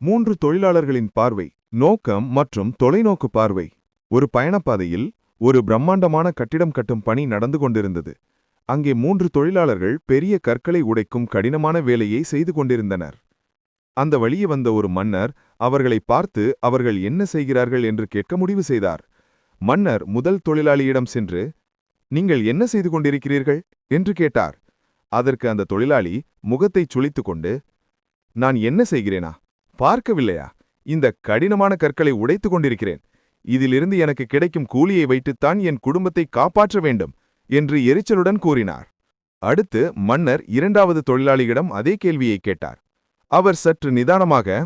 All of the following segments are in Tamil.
மூன்று தொழிலாளர்களின் பார்வை நோக்கம் மற்றும் தொலைநோக்கு பார்வை. ஒரு பயணப்பாதையில் ஒரு பிரம்மாண்டமான கட்டிடம் கட்டும் பணி நடந்து கொண்டிருந்தது. அங்கே மூன்று தொழிலாளர்கள் பெரிய கற்களை உடைக்கும் கடினமான வேலையை செய்து கொண்டிருந்தனர். அந்த வழியே வந்த ஒரு மன்னர் அவர்களை பார்த்து அவர்கள் என்ன செய்கிறார்கள் என்று கேட்க முடிவு செய்தார். மன்னர் முதல் தொழிலாளியிடம் சென்று நீங்கள் என்ன செய்து கொண்டிருக்கிறீர்கள்? என்று கேட்டார். அதற்கு அந்த தொழிலாளி முகத்தைச் சுழித்து கொண்டு நான் என்ன செய்கிறேனா? பார்க்கவில்லையா? இந்த கடினமான கற்களை உடைத்துக் கொண்டிருக்கிறேன். இதிலிருந்து எனக்கு கிடைக்கும் கூலியை வைத்துத்தான் என் குடும்பத்தை காப்பாற்ற வேண்டும் என்று எரிச்சலுடன் கூறினார். அடுத்து மன்னர் இரண்டாவது தொழிலாளியிடம் அதே கேள்வியை கேட்டார். அவர் சற்று நிதானமாக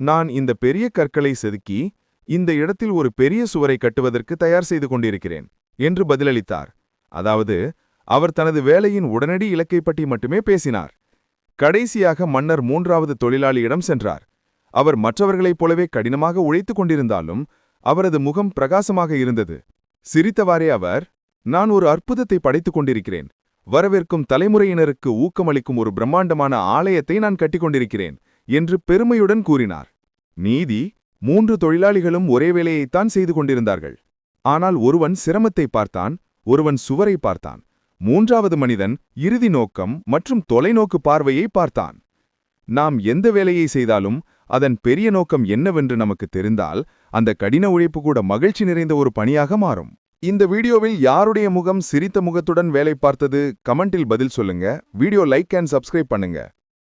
நான் இந்த பெரிய கற்களை செதுக்கி இந்த இடத்தில் ஒரு பெரிய சுவரை கட்டுவதற்கு தயார் செய்து கொண்டிருக்கிறேன் என்று பதிலளித்தார். அதாவது அவர் தனது வேலையின் உடனடி இலக்கை பற்றி மட்டுமே பேசினார். கடைசியாக மன்னர் மூன்றாவது தொழிலாளியிடம் சென்றார். அவர் மற்றவர்களைப் போலவே கடினமாக உழைத்துக் கொண்டிருந்தாலும் அவரது முகம் பிரகாசமாக இருந்தது. சிரித்தவாறே அவர் நான் ஒரு அற்புதத்தை படைத்துக் கொண்டிருக்கிறேன். வரவிருக்கும் தலைமுறையினருக்கு ஊக்கமளிக்கும் ஒரு பிரம்மாண்டமான ஆலயத்தை நான் கட்டிக்கொண்டிருக்கிறேன் என்று பெருமையுடன் கூறினார். நீதி மூன்று தொழிலாளிகளும் ஒரே வேலையைத்தான் செய்து கொண்டிருந்தார்கள். ஆனால் ஒருவன் சிரமத்தை பார்த்தான் ஒருவன் சுவரை பார்த்தான். மூன்றாவது மனிதன் இறுதி நோக்கம் மற்றும் தொலைநோக்கு பார்வையை பார்த்தான். நாம் எந்த வேலையை செய்தாலும் அதன் பெரிய நோக்கம் என்னவென்று நமக்கு தெரிந்தால் அந்த கடின உழைப்பு கூட மகிழ்ச்சி நிறைந்த ஒரு பணியாக மாறும். இந்த வீடியோவில் யாருடைய முகம் சிரித்த முகத்துடன் வேலை பார்த்தது கமெண்டில் பதில் சொல்லுங்க. வீடியோ லைக் அண்ட் சப்ஸ்கிரைப் பண்ணுங்க.